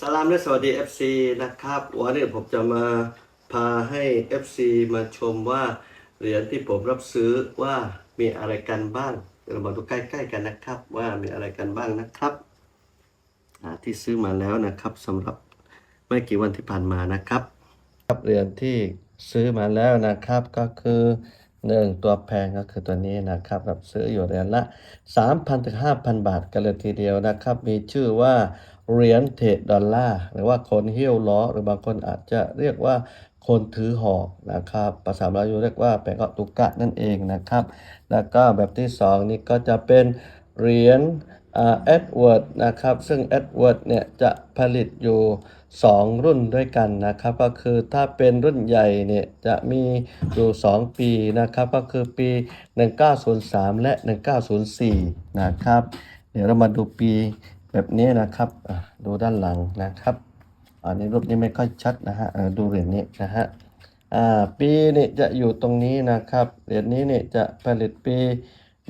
สลามและสวัสดี FC นะครับ วันนี้ผมจะมาพาให้ FC มาชมว่าเหรียญที่ผมรับซื้อว่ามีอะไรกันบ้างเรามาดูใกล้ๆกันนะครับ ว่ามีอะไรกันบ้างนะครับที่ซื้อมาแล้วนะครับสำหรับไม่กี่วันที่ผ่านมานะครับครับเหรียญที่ซื้อมาแล้วนะครับก็คือหนึ่งตัวแพงก็คือตัวนี้นะครับรับซื้ออยู่เหรียญละ 3,000ถึง5,000 บาทกันเลยทีเดียวนะครับ มีชื่อว่า เหรียญเทรดดอลลาร์หรือว่าคนเหิ้ยวล้อ หรือบางคนอาจจะเรียกว่าคนถือหอกนะครับ ภาษาลายูเรียกว่าแปลกาะตุกะนั่นเองนะครับ แล้วก็แบบที่สองนี่ก็จะเป็นเหรียญเอ็ดเวิร์ดนะครับ ซึ่งเอ็ดเวิร์ดเนี่ยจะผลิตอยู่ 2 รุ่นด้วยกันนะครับ ก็คือถ้าเป็นรุ่นใหญ่เนี่ยจะมีอยู่ 2 ปีนะครับ ก็คือปี 1903 และ 1904 นะครับ เดี๋ยวเรามาดูปี แบบนี้นะครับดูด้านหลังนะครับอันนี้รูปนี้ไม่ค่อยชัดนะฮะดูเหรียญนี้นะฮะปีนี่จะอยู่ตรงนี้นะครับเหรียญนี้เนี่ยจะผลิตปี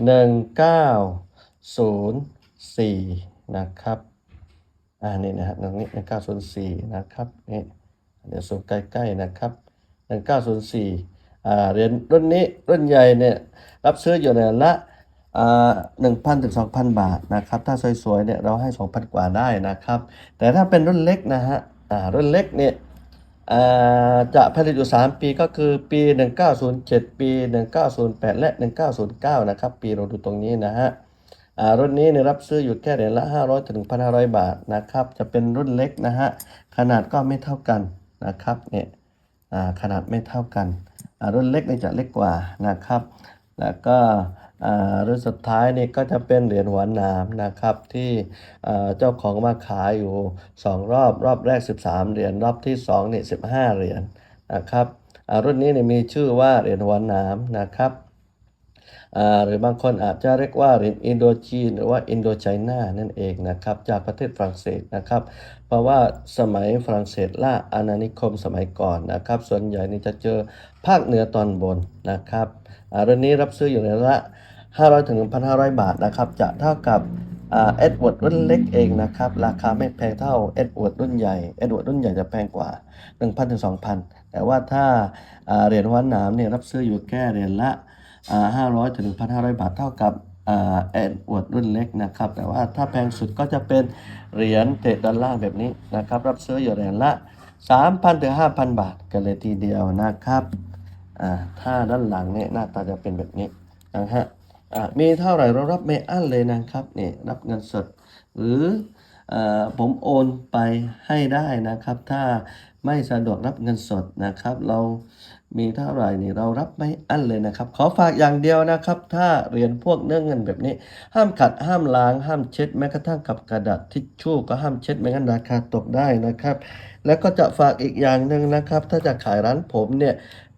1904 นะครับอ่านี่นะฮะตรงนี้หนึ่งเก้าศูนย์สี่นะครับนี่เดี๋ยวสูงใกล้ๆนะครับหนึ่งเก้าศูนย์สี่อ่าเหรียญรุ่นนี้รุ่นใหญ่เนี่ยรับซื้ออยู่ในละ หนึ่งพันถึงสองพันบาทนะครับ ถ้าสวยๆเนี่ยเราให้สองพันกว่าได้นะครับ แต่ถ้าเป็นรุ่นเล็กนะฮะรุ่นเล็กเนี่ยจะผลิตอยู่ 3 ปีก็คือปี 1907 ปี 1908 และ 1909 นะครับ ปีเราดูตรงนี้นะฮะรุ่นนี้เนี่ยรับซื้ออยู่แค่เหรียญละ 500 ถึง 1,500 บาทนะครับ จะเป็นรุ่นเล็กนะฮะ ขนาดก็ไม่เท่ากันนะครับเนี่ยขนาดไม่เท่ากัน รุ่นเล็กเนี่ยจะเล็กกว่านะครับ แล้วก็รุ่นสุดท้ายนี่ก็จะเป็นเหรียญหัวหนามนะครับที่เจ้าของมาขายอยู่ 2 รอบรอบแรก 13 เหรียญรอบที่2นี่15 เหรียญนะครับรุ่นนี้เนี่ยมีชื่อว่าเหรียญหัวหนามนะครับ หรือบางคนอาจจะเรียกว่าเหรียญอินโดจีนหรือว่าอินโดไชน่านั่นเองนะครับจากประเทศฝรั่งเศสนะครับ เพราะว่าสมัยฝรั่งเศสล่าอาณานิคมสมัยก่อนนะครับ ส่วนใหญ่นี่จะเจอภาคเหนือตอนบนนะครับอ่าเรื่องนี้รับซื้ออยู่ในละ500ถึง1,500 บาทนะครับจะเท่ากับเอ็ดเวิร์ดรุ่นเล็กเองนะครับ ราคาไม่แพงเท่าเอ็ดเวิร์ดรุ่นใหญ่เอ็ดเวิร์ดรุ่นใหญ่จะแพงกว่า 1,000ถึง2,000 แต่ว่าถ้าเหรียญหัวหนามเนี่ยรับซื้ออยู่แค่เหรียญละ อ่าห้าร้อยถึงพันห้าร้อยบาทเท่ากับอ่าแอนอวดรุ่นเล็กนะครับ แต่ว่าถ้าแพงสุดก็จะเป็นเหรียญเทรดดอลลาร์แบบนี้นะครับ รับซื้ออยู่เหรียญละ 3,000ถึง5,000 บาทกันเลยทีเดียวนะครับอ่าถ้าด้านหลังเนี่ยหน้าตาจะเป็นแบบนี้นะฮะอ่ามีเท่าไหร่เรารับไม่อั้นเลยนะครับนี่รับเงินสด หรืออ่าผมโอนไปให้ได้นะครับ ถ้าไม่สะดวกรับเงินสดนะครับ เรา มีเท่าไหร่นี่เรารับไม่อั้นเลยนะครับ ขอฝากอย่างเดียวนะครับ ถ้าเรียญพวกเนื้อเงินแบบนี้ ห้ามขัดห้ามล้าง ห้ามเช็ดแม้กระทั่งกับกระดาษทิชชู่ก็ห้ามเช็ดไม่งั้นราคาตกได้นะครับ แล้วก็จะฝากอีกอย่างหนึ่งนะครับ ถ้าจะขายร้านผมเนี่ย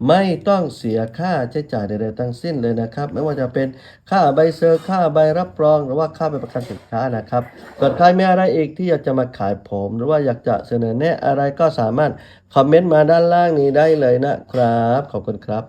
ไม่ต้องเสียค่าใช้จ่ายใดๆทั้งสิ้นเลยนะครับ ไม่ว่าจะเป็นค่าใบเซอร์ค่าใบรับรอง หรือว่าค่าใบประกันสินค้านะครับส่วนใครมีอะไรอีกที่อยากจะมาขายผม หรือว่าอยากจะเสนอแนะอะไรก็สามารถคอมเมนต์มาด้านล่างนี้ได้เลยนะครับขอบคุณครับ